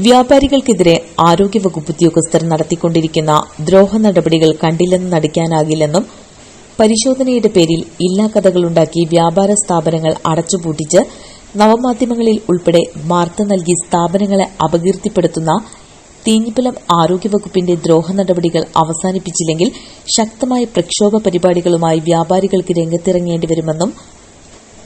വ്യാപാരികൾക്കെതിരെ ആരോഗ്യവകുപ്പ് ഉദ്യോഗസ്ഥർ നടത്തിക്കൊണ്ടിരിക്കുന്ന ദ്രോഹ നടപടികൾ കണ്ടില്ലെന്ന് നടിക്കാനാകില്ലെന്നും പരിശോധനയുടെ പേരിൽ ഇല്ലാ കഥകളുണ്ടാക്കി വ്യാപാര സ്ഥാപനങ്ങൾ അടച്ചുപൂട്ടിച്ച് നവമാധ്യമങ്ങളിൽ ഉൾപ്പെടെ വാർത്ത നൽകി സ്ഥാപനങ്ങളെ അപകീർത്തിപ്പെടുത്തുന്ന തീഞ്ഞിപ്പലം ആരോഗ്യവകുപ്പിന്റെ ദ്രോഹ നടപടികൾ അവസാനിപ്പിച്ചില്ലെങ്കിൽ ശക്തമായ പ്രക്ഷോഭ പരിപാടികളുമായി വ്യാപാരികൾക്ക് രംഗത്തിറങ്ങേണ്ടി വരുമെന്നും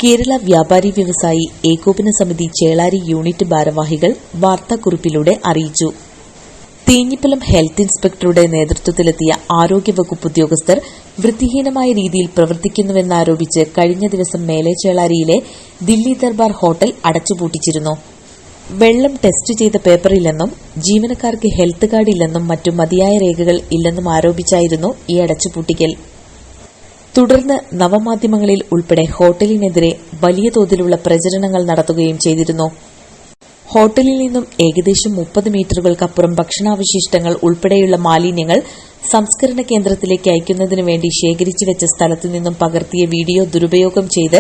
കേരള വ്യാപാരി വ്യവസായി ഏകോപന സമിതി ചേളാരി യൂണിറ്റ് ഭാരവാഹികൾ വാർത്താക്കുറിപ്പിലൂടെ അറിയിച്ചു. തേഞ്ഞിപ്പലം ഹെൽത്ത് ഇൻസ്പെക്ടറുടെ നേതൃത്വത്തിലെത്തിയ ആരോഗ്യവകുപ്പ് ഉദ്യോഗസ്ഥർ വൃത്തിഹീനമായ രീതിയിൽ പ്രവർത്തിക്കുന്നുവെന്നാരോപിച്ച് കഴിഞ്ഞ ദിവസം മേലേച്ചേളാരിയിലെ ദില്ലി ദർബാർ ഹോട്ടൽ അടച്ചുപൂട്ടിച്ചിരുന്നു. വെള്ളം ടെസ്റ്റ് ചെയ്ത പേപ്പറില്ലെന്നും ജീവനക്കാർക്ക് ഹെൽത്ത് കാർഡ് ഇല്ലെന്നും മറ്റു മതിയായ രേഖകൾ ഇല്ലെന്നും ആരോപിച്ചായിരുന്നു ഈ അടച്ചുപൂട്ടിക്കൽ. തുടർന്ന് നവമാധ്യമങ്ങളിൽ ഉൾപ്പെടെ ഹോട്ടലിനെതിരെ വലിയ തോതിലുള്ള പ്രചരണങ്ങൾ നടത്തുകയും ചെയ്തിരുന്നു. ഹോട്ടലിൽ നിന്നും ഏകദേശം മുപ്പത് മീറ്ററുകൾക്കപ്പുറം ഭക്ഷണാവശിഷ്ടങ്ങൾ ഉൾപ്പെടെയുള്ള മാലിന്യങ്ങൾ സംസ്കരണ കേന്ദ്രത്തിലേക്ക് അയക്കുന്നതിനു വേണ്ടി ശേഖരിച്ചു വെച്ച സ്ഥലത്തു നിന്നും പകർത്തിയ വീഡിയോ ദുരുപയോഗം ചെയ്ത്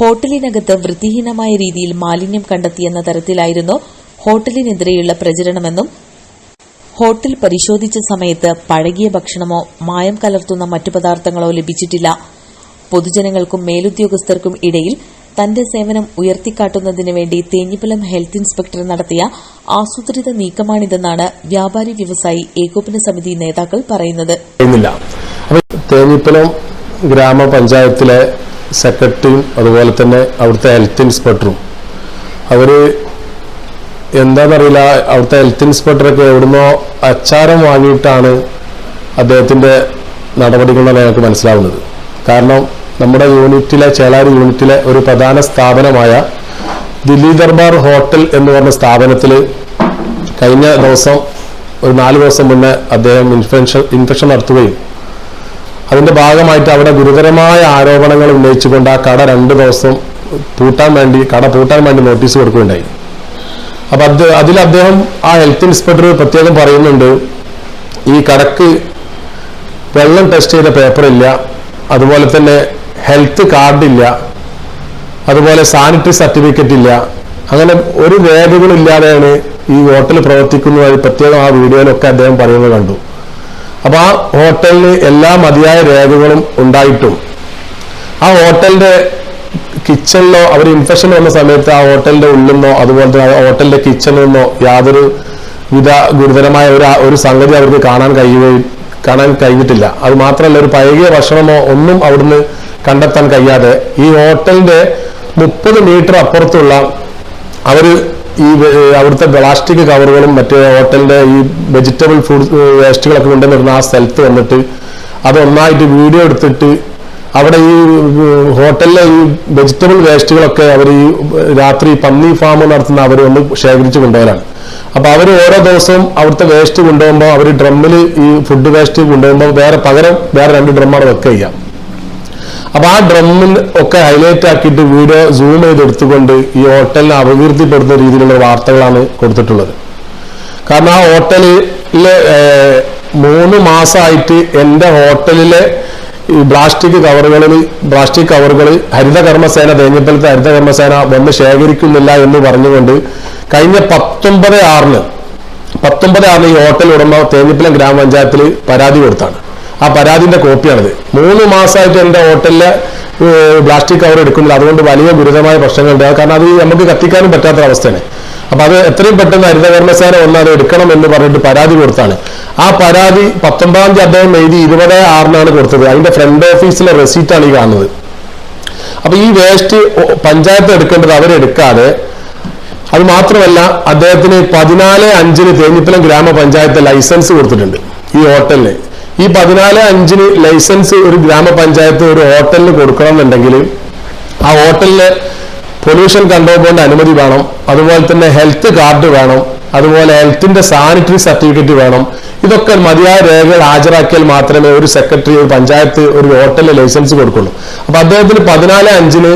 ഹോട്ടലിനകത്ത് വൃത്തിഹീനമായ രീതിയിൽ മാലിന്യം കണ്ടെത്തിയെന്ന തരത്തിലായിരുന്നു ഹോട്ടലിനെതിരെയുള്ള പ്രചരണമെന്നും ഹോട്ടൽ പരിശോധിച്ച സമയത്ത് പഴകിയ ഭക്ഷണമോ മായം കലർത്തുന്ന മറ്റു പദാർത്ഥങ്ങളോ ലഭിച്ചിട്ടില്ല. പൊതുജനങ്ങൾക്കും മേലുദ്യോഗസ്ഥർക്കും ഇടയിൽ തന്റെ സേവനം ഉയർത്തിക്കാട്ടുന്നതിന് വേണ്ടി തേഞ്ഞിപ്പലം ഹെൽത്ത് ഇൻസ്പെക്ടർ നടത്തിയ ആസൂത്രിത നീക്കമാണിതെന്നാണ് വ്യാപാരി വ്യവസായി ഏകോപന സമിതി നേതാക്കൾ പറയുന്നത്. തേഞ്ഞിപ്പലം ഗ്രാമപഞ്ചായത്തിലെ സെക്രട്ടറിയും അതുപോലെ തന്നെ അവിടുത്തെ ഹെൽത്ത് ഇൻസ്പെക്ടറും അവർ എന്താണെന്നറിയില്ല അവിടുത്തെ ഹെൽത്ത് ഇൻസ്പെക്ടറൊക്കെ എവിടുന്നോ അച്ചാരം വാങ്ങിയിട്ടാണ് അദ്ദേഹത്തിന്റെ നടപടികൾ ഞങ്ങൾക്ക് മനസ്സിലാവുന്നത്. കാരണം നമ്മുടെ യൂണിറ്റിലെ ചേലാരി യൂണിറ്റിലെ ഒരു പ്രധാന സ്ഥാപനമായ ദില്ലി ദർബാർ ഹോട്ടൽ എന്ന് പറഞ്ഞ സ്ഥാപനത്തിൽ കഴിഞ്ഞ ദിവസം ഒരു നാല് ദിവസം മുന്നേ അദ്ദേഹം ഇൻഫെക്ഷൻ ഇൻഫെക്ഷൻ നടത്തുകയും അതിന്റെ ഭാഗമായിട്ട് അവിടെ ഗുരുതരമായ ആരോപണങ്ങൾ ഉന്നയിച്ചുകൊണ്ട് ആ കട രണ്ട് ദിവസം പൂട്ടാൻ വേണ്ടി കട പൂട്ടാൻ വേണ്ടി നോട്ടീസ് കൊടുക്കുകയുണ്ടായി. അപ്പൊ അത് അതിൽ അദ്ദേഹം ആ ഹെൽത്ത് ഇൻസ്പെക്ടർ പ്രത്യേകം പറയുന്നുണ്ട് ഈ കടക്ക് വെള്ളം ടെസ്റ്റ് ചെയ്ത പേപ്പർ ഇല്ല അതുപോലെ തന്നെ ഹെൽത്ത് കാർഡ് ഇല്ല അതുപോലെ സാനിറ്ററി സർട്ടിഫിക്കറ്റ് ഇല്ല അങ്ങനെ ഒരു രേഖകളും ഇല്ലാതെയാണ് ഈ ഹോട്ടൽ പ്രവർത്തിക്കുന്നതായി പ്രത്യേകം ആ വീഡിയോയിലൊക്കെ അദ്ദേഹം പറയുന്നത് കണ്ടു. അപ്പൊ ആ ഹോട്ടലിന് എല്ലാ മതിയായ രേഖകളും ഉണ്ടായിട്ടും. ആ ഹോട്ടലിന്റെ കിച്ചണിലോ അവർ ഇൻഫെക്ഷൻ വന്ന സമയത്ത് ആ ഹോട്ടലിന്റെ ഉള്ളിൽ നിന്നോ അതുപോലെ തന്നെ ഹോട്ടലിന്റെ കിച്ചണിൽ നിന്നോ യാതൊരു വിധ ഗുരുതരമായ ഒരു ഒരു സംഗതി അവർക്ക് കാണാൻ കഴിയുകയും കാണാൻ കഴിഞ്ഞിട്ടില്ല. അത് മാത്രമല്ല ഒരു പഴകിയ ഭക്ഷണമോ ഒന്നും അവിടുന്ന് കണ്ടെത്താൻ കഴിയാതെ ഈ ഹോട്ടലിന്റെ മുപ്പത് മീറ്റർ അപ്പുറത്തുള്ള അവർ ഈ അവിടുത്തെ പ്ലാസ്റ്റിക് കവറുകളും മറ്റേ ഹോട്ടലിന്റെ ഈ വെജിറ്റബിൾ ഫുഡ് വേസ്റ്റുകളൊക്കെ കൊണ്ടുവന്നിരുന്ന ആ സ്ഥലത്ത് വന്നിട്ട് അത് ഒന്നായിട്ട് വീഡിയോ എടുത്തിട്ട് അവിടെ ഈ ഹോട്ടലിലെ ഈ വെജിറ്റബിൾ വേസ്റ്റുകളൊക്കെ അവർ ഈ രാത്രി പന്നി ഫാം നടത്തുന്ന അവർ ഒന്ന് ശേഖരിച്ച് കൊണ്ടുപോകലാണ്. അപ്പൊ അവർ ഓരോ ദിവസവും അവിടുത്തെ വേസ്റ്റ് കൊണ്ടുപോകുമ്പോൾ അവർ ഡ്രമ്മിൽ ഈ ഫുഡ് വേസ്റ്റ് കൊണ്ടുപോകുമ്പോൾ വേറെ പകരം വേറെ രണ്ട് ഡ്രമ്മാണ് വെക്കുക ചെയ്യാം അപ്പൊ ആ ഡ്രമ്മിൽ ഒക്കെ ഹൈലൈറ്റ് ആക്കിയിട്ട് വീഡിയോ സൂം ചെയ്ത് എടുത്തുകൊണ്ട് ഈ ഹോട്ടലിനെ അപകീർത്തിപ്പെടുന്ന രീതിയിലുള്ള വാർത്തകളാണ് കൊടുത്തിട്ടുള്ളത്. കാരണം ആ ഹോട്ടലിലെ മൂന്ന് മാസമായിട്ട് എന്റെ ഹോട്ടലിലെ ഈ പ്ലാസ്റ്റിക് കവറുകളിൽ പ്ലാസ്റ്റിക് കവറുകൾ ഹരിതകർമ്മസേന തേഞ്ഞപ്പലത്തെ ഹരിതകർമ്മസേന വന്ന് ശേഖരിക്കുന്നില്ല എന്ന് പറഞ്ഞുകൊണ്ട് കഴിഞ്ഞ പത്തൊമ്പത് ആറിന് പത്തൊമ്പത് ആറിന് ഈ ഹോട്ടൽ ഉടമ തേഞ്ഞിപ്പലം ഗ്രാമപഞ്ചായത്തിൽ പരാതി കൊടുത്താണ്. ആ പരാതിന്റെ കോപ്പിയാണിത്. മൂന്ന് മാസമായിട്ട് എന്റെ ഹോട്ടലിലെ പ്ലാസ്റ്റിക് കവർ എടുക്കുന്നില്ല. അതുകൊണ്ട് വലിയ ഗുരുതരമായ പ്രശ്നങ്ങളുണ്ട്. കാരണം അത് നമുക്ക് കത്തിക്കാനും പറ്റാത്ത അവസ്ഥയാണ് അപ്പൊ അത് എത്രയും പെട്ടെന്ന് ഹരിതകർമ്മസേന ഒന്ന് അത് എടുക്കണം എന്ന് പറഞ്ഞിട്ട് പരാതി കൊടുത്താണ്. ആ പരാതി പത്തൊമ്പതാം തീയതി അദ്ദേഹം എഴുതി ഇരുപത് ആറിനാണ് കൊടുത്തത്. അതിന്റെ ഫ്രണ്ട് ഓഫീസിലെ റെസീറ്റ് ആണ് ഈ കാണുന്നത്. അപ്പൊ ഈ വേസ്റ്റ് പഞ്ചായത്ത് എടുക്കേണ്ടത് അവരെടുക്കാതെ അത് മാത്രമല്ല അദ്ദേഹത്തിന് പതിനാല് അഞ്ചിന് തേഞ്ഞിപ്പലം ഗ്രാമപഞ്ചായത്ത് ലൈസൻസ് കൊടുത്തിട്ടുണ്ട് ഈ ഹോട്ടലിന്. ഈ പതിനാല് അഞ്ചിന് ലൈസൻസ് ഒരു ഗ്രാമപഞ്ചായത്ത് ഒരു ഹോട്ടലിന് കൊടുക്കണം എന്നുണ്ടെങ്കിൽ ആ ഹോട്ടലിന് പൊല്യൂഷൻ കൺട്രോൾ ബോർഡിന്റെ അനുമതി വേണം. അതുപോലെ തന്നെ ഹെൽത്ത് കാർഡ് വേണം. അതുപോലെ ഹെൽത്തിന്റെ സാനിറ്ററി സർട്ടിഫിക്കറ്റ് വേണം. ഇതൊക്കെ മതിയായ രേഖകൾ ഹാജരാക്കിയാൽ മാത്രമേ ഒരു സെക്രട്ടറി ഒരു പഞ്ചായത്ത് ഒരു ഹോട്ടലിന് ലൈസൻസ് കൊടുക്കുള്ളൂ. അപ്പൊ അദ്ദേഹത്തിന് പതിനാല് അഞ്ചിന്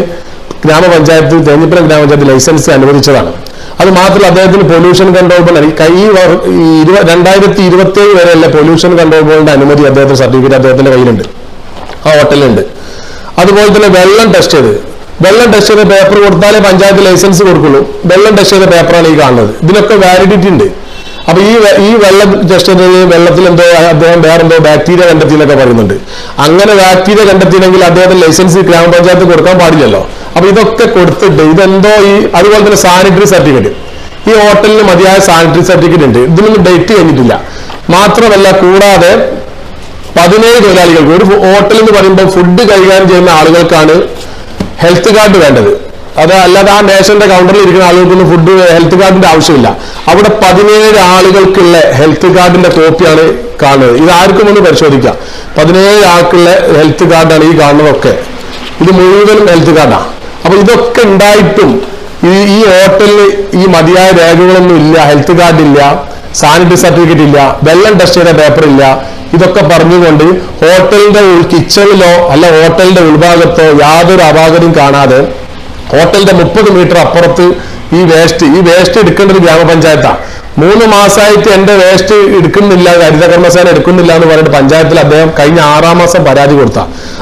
ഗ്രാമപഞ്ചായത്ത് തേഞ്ഞിപ്പുറം ഗ്രാമപഞ്ചായത്ത് ലൈസൻസ് അനുവദിച്ചതാണ്. അത് മാത്രമല്ല അദ്ദേഹത്തിന് പൊല്യൂഷൻ കൺട്രോൾ ബോർഡ് ഈ രണ്ടായിരത്തി ഇരുപത്തി ഏഴ് വരെയുള്ള പൊല്യൂഷൻ കൺട്രോൾ ബോർഡിന്റെ അനുമതി അദ്ദേഹത്തിന്റെ സർട്ടിഫിക്കറ്റ് അദ്ദേഹത്തിന്റെ കയ്യിലുണ്ട്. ആ ഹോട്ടലിലുണ്ട് അതുപോലെ തന്നെ വെള്ളം ടെസ്റ്റ് ചെയ്ത്. വെള്ളം ടെസ്റ്റ് ചെയ്ത പേപ്പർ കൊടുത്താലേ പഞ്ചായത്ത് ലൈസൻസ് കൊടുക്കുള്ളൂ. വെള്ളം ടെസ്റ്റ് ചെയ്ത പേപ്പറാണ് ഈ കാണുന്നത്. ഇതിനൊക്കെ വാലിഡിറ്റി ഉണ്ട്. അപ്പൊ ഈ ഈ വെള്ളം ടെസ്റ്റ് ചെയ്തത് വെള്ളത്തിൽ എന്തോ അദ്ദേഹം വേറെന്തോ ബാക്ടീരിയ കണ്ടെത്തി എന്നൊക്കെ പറയുന്നുണ്ട്. അങ്ങനെ ബാക്ടീരിയ കണ്ടെത്തിയില്ലെങ്കിൽ അദ്ദേഹത്തിന് ലൈസൻസ് ഗ്രാമപഞ്ചായത്ത് കൊടുക്കാൻ പാടില്ലല്ലോ. അപ്പൊ ഇതൊക്കെ കൊടുത്തിട്ട് ഇതെന്തോ ഈ അതുപോലെ തന്നെ സാനിറ്ററി സർട്ടിഫിക്കറ്റ് ഈ ഹോട്ടലിന് മതിയായ സാനിറ്ററി സർട്ടിഫിക്കറ്റ് ഉണ്ട്. ഇതിനൊന്നും ഡേറ്റ് കഴിഞ്ഞിട്ടില്ല. മാത്രമല്ല കൂടാതെ പതിനേഴ് തൊഴിലാളികൾക്ക് ഒരു ഹോട്ടൽ എന്ന് പറയുമ്പോൾ ഫുഡ് കൈകാര്യം ചെയ്യുന്ന ആളുകൾക്കാണ് ഹെൽത്ത് കാർഡ് വേണ്ടത്. അത് അല്ലാതെ ആ മേശന്റെ കൗണ്ടറിൽ ഇരിക്കുന്ന ആളുകൾക്കൊന്നും ഫുഡ് ഹെൽത്ത് കാർഡിന്റെ ആവശ്യമില്ല. അവിടെ പതിനേഴ് ആളുകൾക്കുള്ള ഹെൽത്ത് കാർഡിന്റെ കോപ്പിയാണ് കാണുന്നത്. ഇത് ആർക്കും ഒന്ന് പരിശോധിക്കാം. പതിനേഴ് ആൾക്കുള്ള ഹെൽത്ത് കാർഡാണ് ഈ കാണുന്നതൊക്കെ. ഇത് മുഴുവനും ഹെൽത്ത് കാർഡാണ് അപ്പൊ ഇതൊക്കെ ഉണ്ടായിട്ടും ഈ ഈ ഹോട്ടലിൽ ഈ മതിയായ രേഖകളൊന്നും ഇല്ല ഹെൽത്ത് കാർഡ് ഇല്ല സാനിറ്ററി സർട്ടിഫിക്കറ്റ് ഇല്ല വെള്ളം ടെസ്റ്റ് ചെയ്ത പേപ്പർ ഇല്ല ഇതൊക്കെ പറഞ്ഞുകൊണ്ട് ഹോട്ടലിന്റെ കിച്ചണിലോ അല്ല ഹോട്ടലിന്റെ ഉൾഭാഗത്തോ യാതൊരു അപാകതയും കാണാതെ ഹോട്ടലിന്റെ മുപ്പത് മീറ്റർ അപ്പുറത്ത് ഈ വേസ്റ്റ് ഈ വേസ്റ്റ് എടുക്കേണ്ടത് ഗ്രാമപഞ്ചായത്താണ് മൂന്ന് മാസമായിട്ട് എന്റെ വേസ്റ്റ് എടുക്കുന്നില്ല ഹരിതകർമ്മസേന എടുക്കുന്നില്ല എന്ന് പറഞ്ഞിട്ട് പഞ്ചായത്തിൽ അദ്ദേഹം കഴിഞ്ഞ ആറാം മാസം പരാതി കൊടുത്ത.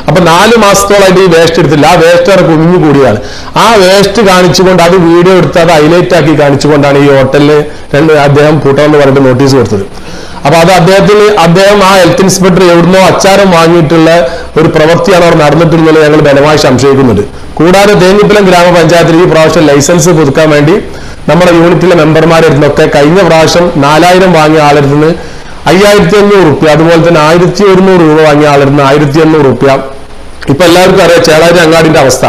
അപ്പൊ നാല് മാസത്തോളായിട്ട് ഈ വേസ്റ്റ് എടുത്തില്ല. ആ വേസ്റ്റ് അവിടെ കുഞ്ഞു കൂടിയാണ് ആ വേസ്റ്റ് കാണിച്ചുകൊണ്ട് അത് വീഡിയോ എടുത്ത് അത് ഹൈലൈറ്റ് ആക്കി കാണിച്ചുകൊണ്ടാണ് ഈ ഹോട്ടലിൽ രണ്ട് അദ്ദേഹം പൂട്ടണമെന്ന് പറഞ്ഞിട്ട് നോട്ടീസ് കൊടുത്തത്. അപ്പൊ അത് അദ്ദേഹത്തിന് അദ്ദേഹം ആ ഹെൽത്ത് ഇൻസ്പെക്ടർ എവിടുന്നോ അച്ചാരം വാങ്ങിയിട്ടുള്ള ഒരു പ്രവൃത്തിയാണ് അവർ നടന്നിട്ടുള്ളത് ഞങ്ങൾ ബലമായി സംശയിക്കുന്നുണ്ട് കൂടാതെ തേഞ്ഞിപ്പലം ഗ്രാമപഞ്ചായത്തിൽ ഈ പ്രാവശ്യം ലൈസൻസ് പുതുക്കാൻ വേണ്ടി നമ്മുടെ യൂണിറ്റിലെ മെമ്പർമാരെടുത്തൊക്കെ കഴിഞ്ഞ പ്രാവശ്യം നാലായിരം വാങ്ങിയ ആളെടുത്തുനിന്ന് അയ്യായിരത്തി അഞ്ഞൂറ് റുപ്യ അതുപോലെ തന്നെ ആയിരത്തി ഒരുന്നൂറ് രൂപ വാങ്ങിയ ആളെടുത്ത് ആയിരത്തി എണ്ണൂറ് റുപ്യ. ഇപ്പൊ എല്ലാവർക്കും അറിയാം ചേളാരി അങ്ങാടിന്റെ അവസ്ഥ.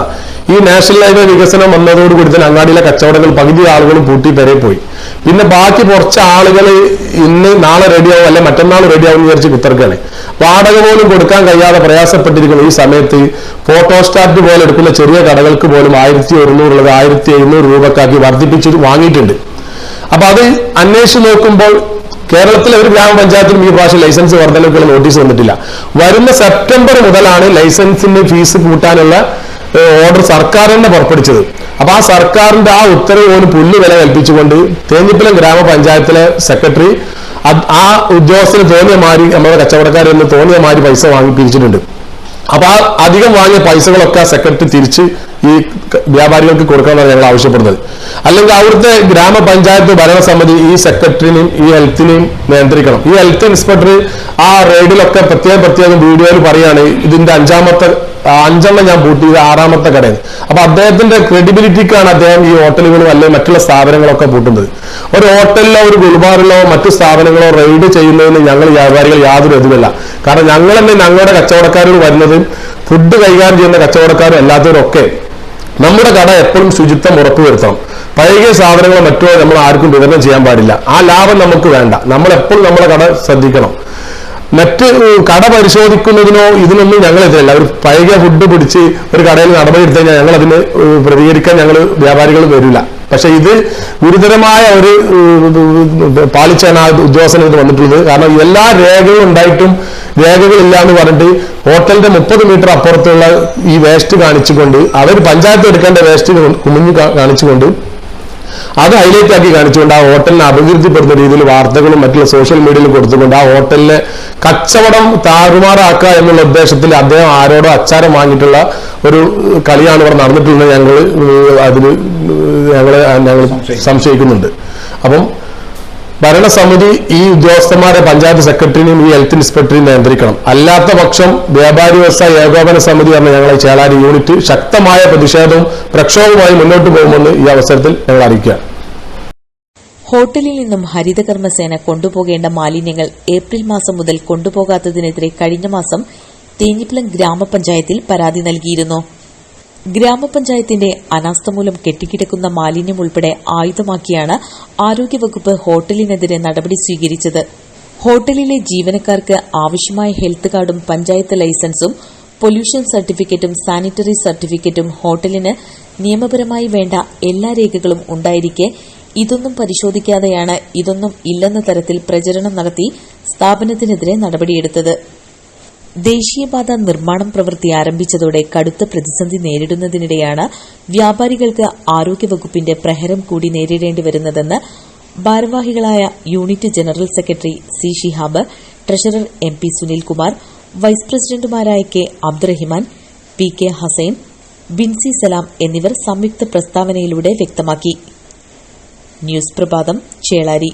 ഈ നാഷണൽ ഹൈവേ വികസനം വന്നതോടുകൂടി തന്നെ അങ്ങാടിയിലെ കച്ചവടങ്ങൾ പകുതി ആളുകളും പൂട്ടി പെരെ പോയി. പിന്നെ ബാക്കി കുറച്ച് ആളുകൾ ഇന്ന് നാളെ റെഡിയാവും അല്ലെ മറ്റന്നാൾ റെഡിയാവും എന്ന് വിചാരിച്ച് കുത്തർക്കാണ്. വാടക പോലും കൊടുക്കാൻ കഴിയാതെ പ്രയാസപ്പെട്ടിരിക്കുന്ന ഈ സമയത്ത് ഫോട്ടോസ്റ്റാറ്റ് പോലെ എടുക്കുന്ന ചെറിയ കടകൾക്ക് പോലും ആയിരത്തി ഒരുന്നൂറുള്ളത് ആയിരത്തി എഴുന്നൂറ് രൂപക്കാക്കി വർദ്ധിപ്പിച്ച് വാങ്ങിയിട്ടുണ്ട്. അപ്പൊ അത് അന്വേഷിച്ച് നോക്കുമ്പോൾ കേരളത്തിലെ ഒരു ഗ്രാമപഞ്ചായത്തിനും ഈ പ്രാവശ്യം ലൈസൻസ് വർധനയ്ക്കുള്ള നോട്ടീസ് വന്നിട്ടില്ല. വരുന്ന സെപ്റ്റംബർ മുതലാണ് ലൈസൻസിന്റെ ഫീസ് കൂട്ടാനുള്ള ഓർഡർ സർക്കാർ തന്നെ പുറപ്പെടുവിച്ചത്. അപ്പൊ ആ സർക്കാരിന്റെ ആ ഉത്തരവ് പോലും പുല്ല് വില കൽപ്പിച്ചുകൊണ്ട് തേഞ്ഞിപ്പലം ഗ്രാമപഞ്ചായത്തിലെ സെക്രട്ടറി ആ ഉദ്യോഗസ്ഥന് തോന്നിയ മാതിരി നമ്മുടെ കച്ചവടക്കാരിൽ നിന്ന് തോന്നിയ മാതിരി പൈസ വാങ്ങി പിരിച്ചിട്ടുണ്ട്. അപ്പൊ ആ അധികം വാങ്ങിയ പൈസകളൊക്കെ ആ സെക്രട്ടറി തിരിച്ച് ഈ വ്യാപാരികൾക്ക് കൊടുക്കണമെന്നാണ് ഞങ്ങൾ ആവശ്യപ്പെടുന്നത്. അല്ലെങ്കിൽ അവിടുത്തെ ഗ്രാമപഞ്ചായത്ത് ഭരണസമിതി ഈ സെക്രട്ടറിനെയും ഈ ഹെൽത്തിനെയും നിയന്ത്രിക്കണം. ഈ ഹെൽത്ത് ഇൻസ്പെക്ടർ ആ റെയ്ഡിലൊക്കെ പ്രത്യേകം പ്രത്യേകം വീഡിയോയിൽ പറയാണ് ഇതിന്റെ അഞ്ചാമത്തെ അഞ്ചെണ്ണം ഞാൻ പൂട്ടി ഇത് ആറാമത്തെ കടയിൽ. അപ്പൊ അദ്ദേഹത്തിന്റെ ക്രെഡിബിലിറ്റിക്കാണ് അദ്ദേഹം ഈ ഹോട്ടലുകളും അല്ലെങ്കിൽ മറ്റുള്ള സ്ഥാപനങ്ങളൊക്കെ പൂട്ടുന്നത്. ഒരു ഹോട്ടലിലോ ഒരു ഗുരുവാറിലോ മറ്റു സ്ഥാപനങ്ങളോ റെയ്ഡ് ചെയ്യുന്നതിന് ഞങ്ങൾ വ്യാപാരികൾ യാതൊരു എതിരല്ല കാരണം ഞങ്ങൾ തന്നെ ഞങ്ങളുടെ കച്ചവടക്കാരോട് വരുന്നത് ഫുഡ് കൈകാര്യം ചെയ്യുന്ന കച്ചവടക്കാരും അല്ലാത്തവരൊക്കെ നമ്മുടെ കട എപ്പോഴും ശുചിത്വം ഉറപ്പുവരുത്തണം. പഴകിയ സാധനങ്ങളോ മറ്റോ നമ്മൾ ആർക്കും വിതരണം ചെയ്യാൻ പാടില്ല. ആ ലാഭം നമുക്ക് വേണ്ട. നമ്മൾ എപ്പോഴും നമ്മുടെ കട ശ്രദ്ധിക്കണം. മറ്റ് കട പരിശോധിക്കുന്നതിനോ ഇതിനൊന്നും ഞങ്ങൾ എതിരല്ല അവർ പഴകിയ ഫുഡ് പിടിച്ച് ഒരു കടയിൽ നടപടി എടുത്തു കഴിഞ്ഞാൽ ഞങ്ങൾ അതിന് പ്രതികരിക്കാൻ ഞങ്ങൾ വ്യാപാരികൾ വരില്ല. പക്ഷെ ഇത് ഗുരുതരമായ ഒരു പാലിച്ചാണ് ആ ഉദ്യോഗസ്ഥനത് വന്നിട്ടുള്ളത്. കാരണം എല്ലാ രേഖകളും ഉണ്ടായിട്ടും രേഖകളില്ല എന്ന് പറഞ്ഞിട്ട് ഹോട്ടലിന്റെ മുപ്പത് മീറ്റർ അപ്പുറത്തുള്ള ഈ വേസ്റ്റ് കാണിച്ചുകൊണ്ട് അവർ പഞ്ചായത്ത് എടുക്കേണ്ട വേസ്റ്റ് കുമിഞ്ഞു കാണിച്ചുകൊണ്ട് അത് ഹൈലൈറ്റ് ആക്കി കാണിച്ചുകൊണ്ട് ആ ഹോട്ടലിനെ അപകീർത്തിപ്പെടുന്ന രീതിയിൽ വാർത്തകളും മറ്റുള്ള സോഷ്യൽ മീഡിയയിൽ കൊടുത്തുകൊണ്ട് ആ ഹോട്ടലിലെ കച്ചവടം താറുമാറാക്കുക എന്നുള്ള ഉദ്ദേശത്തിൽ അദ്ദേഹം ആരോടോ അച്ചാരം വാങ്ങിയിട്ടുള്ള ഒരു കളിയാണ് ഇവിടെ നടന്നിട്ടുള്ളത് ഞങ്ങൾ അതിന് ഞങ്ങൾ ഞങ്ങൾ സംശയിക്കുന്നുണ്ട്. അപ്പം ഭരണസമിതി ഈ ഉദ്യോഗസ്ഥന്മാരെ പഞ്ചായത്ത് സെക്രട്ടറിനെയും ഈ ഹെൽത്ത് ഇൻസ്പെക്ടറിയും നിയന്ത്രിക്കണം. അല്ലാത്ത പക്ഷം വ്യാപാരി വ്യവസായ ഏകോപന സമിതി എന്ന ഞങ്ങളെ ചേളാരി യൂണിറ്റ് ശക്തമായ പ്രതിഷേധവും പ്രക്ഷോഭവുമായി മുന്നോട്ട് പോകുമെന്ന് ഈ അവസരത്തിൽ ഞങ്ങൾ അറിയിക്കുക ഹോട്ടലിൽ നിന്നും ഹരിതകർമ്മസേന കൊണ്ടുപോകേണ്ട മാലിന്യങ്ങൾ ഏപ്രിൽ മാസം മുതൽ കൊണ്ടുപോകാത്തതിനെതിരെ കഴിഞ്ഞ മാസം തേഞ്ഞിപ്പലം ഗ്രാമപഞ്ചായത്തിൽ പരാതി നൽകിയിരുന്നു. ഗ്രാമപഞ്ചായത്തിന്റെ അനാസ്ഥമൂലം കെട്ടിക്കിടക്കുന്ന മാലിന്യം ഉൾപ്പെടെ ആയുധമാക്കിയാണ് ആരോഗ്യവകുപ്പ് ഹോട്ടലിനെതിരെ നടപടി സ്വീകരിച്ചത്. ഹോട്ടലിലെ ജീവനക്കാർക്ക് ആവശ്യമായ ഹെൽത്ത് കാർഡും പഞ്ചായത്ത് ലൈസൻസും പൊല്യൂഷൻ സർട്ടിഫിക്കറ്റും സാനിറ്ററി സർട്ടിഫിക്കറ്റും ഹോട്ടലിന് നിയമപരമായി വേണ്ട എല്ലാ രേഖകളും ഉണ്ടായിരിക്കെ ഇതൊന്നും പരിശോധിക്കാതെയാണ് ഇതൊന്നും ഇല്ലെന്ന തരത്തിൽ പ്രചരണം നടത്തി സ്ഥാപനത്തിനെതിരെ നടപടിയെടുത്തത്. ദേശീയപാത നിർമ്മാണം പ്രവൃത്തി ആരംഭിച്ചതോടെ കടുത്ത പ്രതിസന്ധി നേരിടുന്നതിനിടെയാണ് വ്യാപാരികൾക്ക് ആരോഗ്യവകുപ്പിന്റെ പ്രഹരം കൂടി നേരിടേണ്ടി വരുന്നതെന്ന് ഭാരവാഹികളായ unit general secretary C Shihab treasurer M P Sunilkumar vice പ്രസിഡന്റുമാരായ K Abdurahiman P K Hussain Binsi Salam എന്നിവർ സംയുക്ത പ്രസ്താവനയിലൂടെ വ്യക്തമാക്കി. ന്യൂസ് പ്രഭാതം ചേളാരി.